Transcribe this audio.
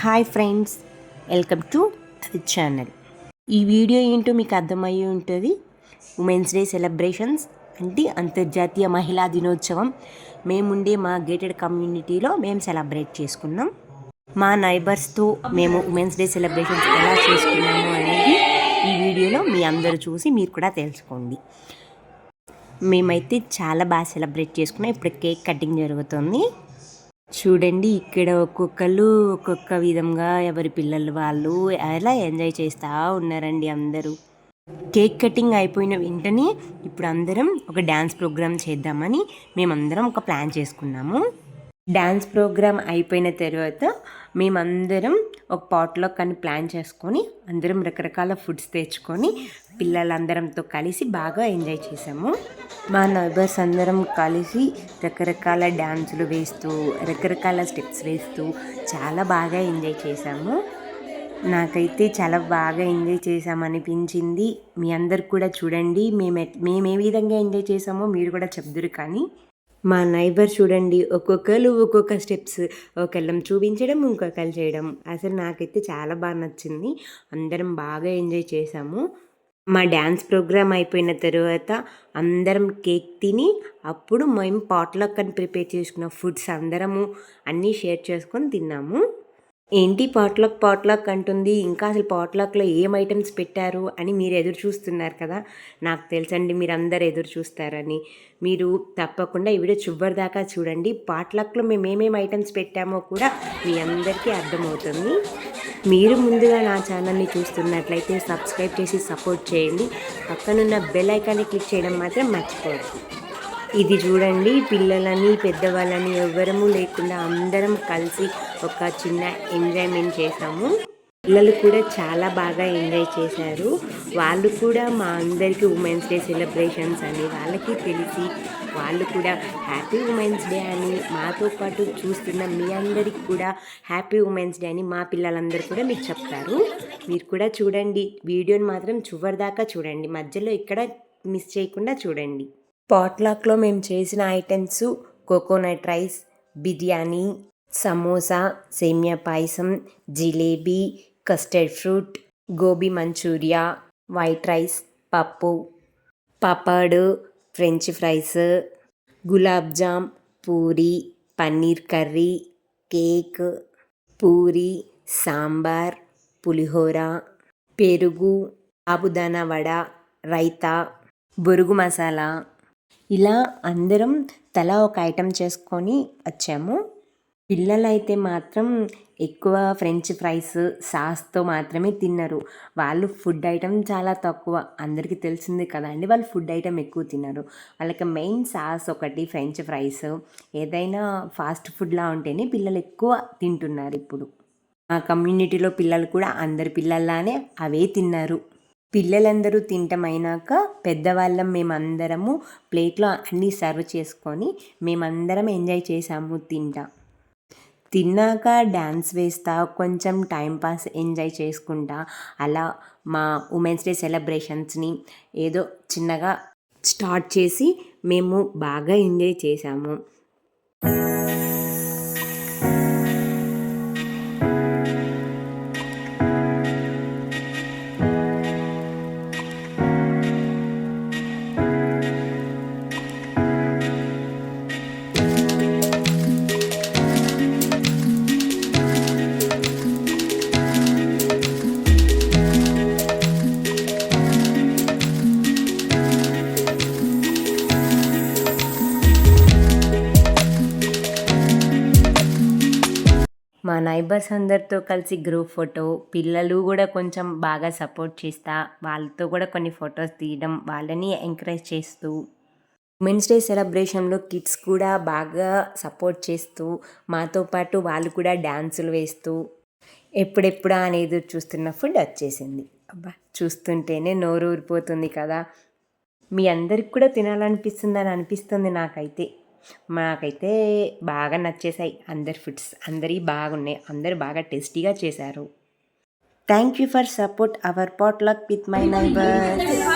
Hi friends welcome to అది channel. ఈ video ఏంటో మీకు అర్థమయ్యి ఉంటుంది. ఉమెన్స్ డే సెలబ్రేషన్స్ అంటే అంతర్జాతీయ మహిళా దినోత్సవం. మేముండే మా గేటెడ్ కమ్యూనిటీలో మేము సెలబ్రేట్ చేసుకున్నాం. మా నైబర్స్తో మేము ఉమెన్స్ డే సెలబ్రేషన్స్ ఎలా చేసుకున్నాము అనేది ఈ వీడియోలో మీ అందరూ చూసి మీరు కూడా తెలుసుకోండి. మేమైతే చాలా బాగా సెలబ్రేట్ చేసుకున్నాం. ఇప్పుడు కేక్ కటింగ్ జరుగుతుంది. చూడండి ఇక్కడ ఒక్కొక్కరు ఒక్కొక్క విధంగా ఎవరి పిల్లలు వాళ్ళు అలా ఎంజాయ్ చేస్తూ ఉన్నారండి అందరూ. కేక్ కటింగ్ అయిపోయిన వెంటనే ఇప్పుడు అందరం ఒక డ్యాన్స్ ప్రోగ్రామ్ చేద్దామని మేమందరం ఒక ప్లాన్ చేసుకున్నాము. డ్యాన్స్ ప్రోగ్రామ్ అయిపోయిన తర్వాత మేమందరం ఒక పాట్లో కానీ ప్లాన్ చేసుకొని అందరం రకరకాల ఫుడ్స్ తెచ్చుకొని పిల్లలందరంతో కలిసి బాగా ఎంజాయ్ చేసాము. మా నైబర్స్ అందరం కలిసి రకరకాల డ్యాన్సులు వేస్తూ రకరకాల స్టెప్స్ వేస్తూ చాలా బాగా ఎంజాయ్ చేసాము. నాకైతే చాలా బాగా ఎంజాయ్ చేసామనిపించింది. మీ అందరు కూడా చూడండి మేము మేము ఏ విధంగా ఎంజాయ్ చేసామో మీరు కూడా చెప్దురు కానీ. మా నైబర్ చూడండి ఒక్కొక్కరు ఒక్కొక్క స్టెప్స్. ఒకళ్ళం చూపించడం ఇంకొకళ్ళు చేయడం. అసలు నాకైతే చాలా బాగా నచ్చింది. అందరం బాగా ఎంజాయ్ చేసాము మా డ్యాన్స్ ప్రోగ్రామ్ అయిపోయిన తర్వాత అందరం కేక్ తిని అప్పుడు మేము పాట్లాక్ అని ప్రిపేర్ చేసుకున్న ఫుడ్స్ అందరము అన్నీ షేర్ చేసుకొని తిన్నాము. ఏంటి పాట్లాక్ పాట్లాక్ అంటుంది. ఇంకా అసలు పాట్లాక్లో ఏం ఐటమ్స్ పెట్టారు అని మీరు ఎదురు చూస్తున్నారు కదా. నాకు తెలుసండి మీరు అందరు ఎదురు చూస్తారని. మీరు తప్పకుండా ఈ వీడియో చివరి దాకా చూడండి. పాట్లాక్లో మేము ఏమేమి ఐటమ్స్ పెట్టామో కూడా మీ అందరికీ అర్థమవుతుంది. మీరు ముందుగా నా ఛానల్ని చూస్తున్నట్లయితే సబ్స్క్రైబ్ చేసి సపోర్ట్ చేయండి. పక్కనున్న బెల్ ఐకాన్ని క్లిక్ చేయడం మాత్రం మర్చిపోవద్దు. ఇది చూడండి పిల్లలని పెద్దవాళ్ళని ఎవ్వరము లేకుండా అందరం కలిసి ఒక చిన్న ఎంజాయ్మెంట్ చేసాము. పిల్లలు కూడా చాలా బాగా ఎంజాయ్ చేశారు. వాళ్ళు కూడా మా అందరికీ ఉమెన్స్ డే సెలబ్రేషన్స్ అని వాళ్ళకి తెలిసి వాళ్ళు కూడా హ్యాపీ ఉమెన్స్ డే అని మాతో పాటు చూస్తున్న మీ అందరికి కూడా హ్యాపీ ఉమెన్స్ డే అని మా పిల్లలందరూ కూడా మీకు చెప్తారు. మీరు కూడా చూడండి. వీడియోని మాత్రం చివరిదాకా చూడండి. మధ్యలో ఇక్కడ మిస్ చేయకుండా చూడండి. పాట్లాక్లో మేము చేసిన items coconut rice biryani samosa సేమియా payasam jalebi custard fruit gobi Manchuria white rice పప్పు papad French fries gulab jam puri paneer curry cake puri sambar పులిహోర పెరుగు ఆబుదానా వడ రైతా బొరుగు మసాలా. ఇలా అందరం తలా ఒక ఐటెం చేసుకొని వచ్చాము. పిల్లలైతే మాత్రం ఎక్కువ ఫ్రెంచ్ ఫ్రైస్ సాస్తో మాత్రమే తిన్నారు. వాళ్ళు ఫుడ్ ఐటమ్ చాలా తక్కువ. అందరికీ తెలిసింది కదండి వాళ్ళు ఫుడ్ ఐటమ్ ఎక్కువ తిన్నారు. వాళ్ళకి మెయిన్ సాస్ ఒకటి ఫ్రెంచ్ ఫ్రైస్ ఏదైనా ఫాస్ట్ ఫుడ్లా ఉంటేనే పిల్లలు ఎక్కువ తింటున్నారు ఇప్పుడు. మా కమ్యూనిటీలో పిల్లలు కూడా అందరి పిల్లల్లానే అవే తిన్నారు. పిల్లలందరూ తింటమైనాక పెద్దవాళ్ళం మేమందరము ప్లేట్లో అన్నీ సర్వ్ చేసుకొని మేమందరం ఎంజాయ్ చేసాము తింటాం. తిన్నాక డ్యాన్స్ వేస్తా కొంచెం టైంపాస్ ఎంజాయ్ చేసుకుంటా. అలా మా ఉమెన్స్ డే సెలబ్రేషన్స్ని ఏదో చిన్నగా స్టార్ట్ చేసి మేము బాగా ఎంజాయ్ చేసాము మా నైబర్స్ అందరితో కలిసి గ్రూప్ ఫోటో పిల్లలు కూడా కొంచెం బాగా సపోర్ట్ చేస్తా వాళ్ళతో కూడా కొన్ని ఫొటోస్ తీయడం వాళ్ళని ఎంకరేజ్ చేస్తూ. ఉమెన్స్ డే సెలబ్రేషన్లో కిడ్స్ కూడా బాగా సపోర్ట్ చేస్తూ మాతో పాటు వాళ్ళు కూడా డ్యాన్సులు వేస్తూ. ఎప్పుడెప్పుడా అనేది చూస్తున్న ఫుడ్ వచ్చేసింది. అబ్బా చూస్తుంటేనే నోరు ఊరిపోతుంది కదా. మీ అందరికి కూడా తినాలనిపిస్తుందని అనిపిస్తుంది నాకైతే. మాకైతే బాగా నచ్చేసాయి అందరి ఫుడ్స్ అందరి బాగున్నాయి. అందరు బాగా టేస్టీగా చేశారు. Thank you for support. Our potluck with my neighbours.